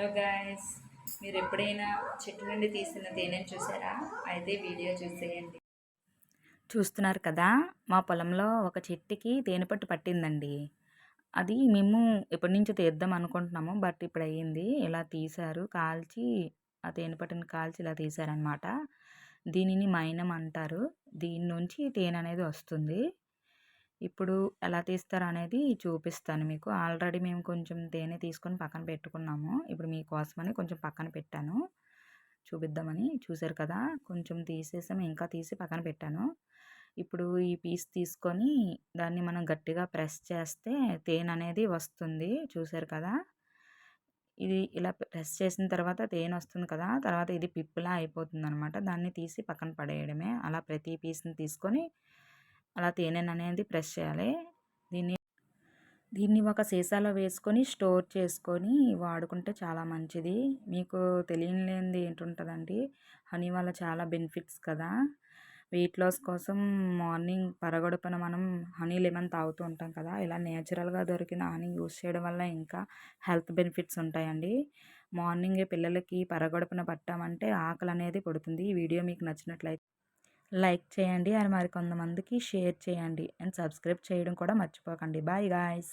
Hello guys మీరు ఎప్పుడైనా చెట్టు నుండి తీసిన తేనెను చూసారా? అయితే వీడియో చూసేయండి. చూస్తున్నారు కదా మా పొలంలో ఒక చెట్టుకి తేనె పట్టు పట్టిందండి. అది మేము ఎప్పటి నుంచో తీద్దాం అనుకుంటున్నాము బట్ ఇప్పుడు అయ్యింది. ఇలా తీశారు కాల్చి ఆ తేనె పట్టుని కాల్చి ఇలా తీశారనమాట దీనిని మైనం అంటారు. దీని నుంచి తేనె అనేది వస్తుంది. ఇప్పుడు ఎలా తీస్తారు అనేది చూపిస్తాను మీకు. ఆల్రెడీ మేము కొంచెం తేనె తీసుకొని పక్కన పెట్టుకున్నాము ఇప్పుడు మీకోసమని కొంచెం పక్కన పెట్టాను. చూపిద్దామని. చూసారు కదా కొంచెం తీసేసాము ఇంకా తీసి పక్కన పెట్టాను. ఇప్పుడు ఈ పీస్ తీసుకొని దాన్ని మనం గట్టిగా ప్రెస్ చేస్తే తేనె అనేది వస్తుంది. చూసారు కదా ఇది ఇలా ప్రెస్ చేసిన తర్వాత తేనె వస్తుంది కదా తర్వాత ఇది పిప్పులా అయిపోతుంది అనమాట దాన్ని తీసి పక్కన పడేయడమే. అలా ప్రతి పీస్ని తీసుకొని అలా తేనెను అనేది ప్రెస్ చేయాలి. దీన్ని దీన్ని ఒక సీసాలో వేసుకొని స్టోర్ చేసుకొని వాడుకుంటే చాలా మంచిది. మీకు తెలియలేనిది ఏంటుంటుందండి? హనీ వల్ల చాలా బెనిఫిట్స్ కదా. వెయిట్ లాస్ కోసం మార్నింగ్ పరగడుపున మనం హనీ లెమన్ తాగుతూ ఉంటాం కదా. ఇలా నేచురల్గా దొరికిన హనీ యూస్ చేయడం వల్ల ఇంకా హెల్త్ బెనిఫిట్స్ ఉంటాయండి. మార్నింగే పిల్లలకి పరగడుపున పట్టామంటే ఆకలి అనేది పడుతుంది. ఈ వీడియో మీకు నచ్చినట్లయితే లైక్ చేయండి. అని మరి కొంతమందికి షేర్ చేయండి. అండ్ సబ్స్క్రైబ్ చేయడం కూడా మర్చిపోకండి. Bye guys.